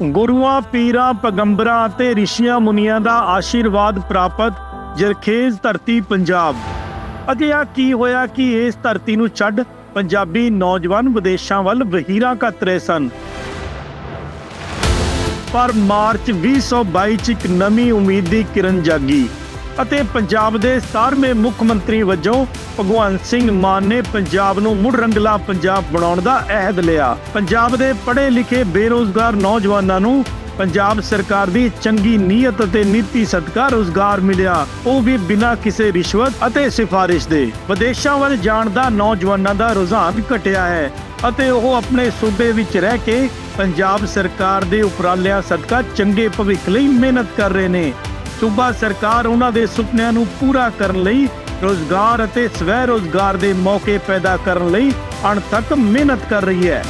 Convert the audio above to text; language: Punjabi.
ਗੁਰੂਆਂ, ਪੀਰਾਂ, ਪੈਗੰਬਰਾਂ ਅਤੇ ਰਿਸ਼ੀਆਂ ਮੁਨੀਆਂ ਦਾ ਆਸ਼ੀਰਵਾਦ ਪ੍ਰਾਪਤ ਜਰਖੇਜ਼ ਧਰਤੀ ਪੰਜਾਬ। ਅਜਿਹਾ ਕੀ ਹੋਇਆ ਕਿ ਇਸ ਧਰਤੀ ਨੂੰ ਛੱਡ ਪੰਜਾਬੀ ਨੌਜਵਾਨ ਵਿਦੇਸ਼ਾਂ ਵੱਲ ਵਹੀਰਾਂ ਕੱਤ ਰਹੇ ਸਨ। ਪਰ ਮਾਰਚ 2022 ਚ ਇੱਕ ਨਵੀਂ ਉਮੀਦ ਦੀ ਕਿਰਨ ਜਾਗੀ। ਅਤੇ ਪੰਜਾਬ ਦੇ 17ਵੇਂ ਮੁੱਖ ਮੰਤਰੀ ਵਜੋਂ ਭਗਵੰਤ ਸਿੰਘ ਮਾਨ ਨੇ ਪੰਜਾਬ ਨੂੰ ਮੁੜ ਰੰਗਲਾ ਪੰਜਾਬ ਬਣਾਉਣ ਦਾ ਅਹਿਦ ਲਿਆ। ਪੰਜਾਬ ਦੇ ਪੜ੍ਹੇ ਲਿਖੇ ਬੇਰੋਜ਼ਗਾਰ ਨੌਜਵਾਨਾਂ ਨੂੰ ਪੰਜਾਬ ਸਰਕਾਰ ਦੀ ਚੰਗੀ ਨੀਅਤ ਅਤੇ ਨੀਤੀ ਸਦਕਾ ਰੋਜ਼ਗਾਰ ਮਿਲਿਆ। ਉਹ ਵੀ ਬਿਨਾਂ ਕਿਸੇ ਰਿਸ਼ਵਤ ਅਤੇ ਸਿਫਾਰਿਸ਼ ਦੇ। ਵਿਦੇਸ਼ਾਂ ਵੱਲ ਜਾਣ ਦਾ ਨੌਜਵਾਨਾਂ ਦਾ ਰੁਝਾਨ ਘਟਿਆ ਹੈ ਅਤੇ ਉਹ ਆਪਣੇ ਸੂਬੇ ਵਿੱਚ ਰਹਿ ਕੇ ਪੰਜਾਬ ਸਰਕਾਰ ਦੇ ਉਪਰਾਲਿਆਂ ਸਦਕਾ ਚੰਗੇ ਭਵਿੱਖ ਲਈ ਮਿਹਨਤ ਕਰ ਰਹੇ ਨੇ। ਸੂਬਾ ਸਰਕਾਰ ਉਹਨਾਂ ਦੇ ਸੁਪਨਿਆਂ ਨੂੰ ਪੂਰਾ ਕਰਨ ਲਈ ਰੋਜ਼ਗਾਰ ਅਤੇ ਸਵੈ ਰੋਜ਼ਗਾਰ ਦੇ ਮੌਕੇ ਪੈਦਾ ਕਰਨ ਲਈ ਅਣਥੱਕ ਮਿਹਨਤ ਕਰ ਰਹੀ ਹੈ।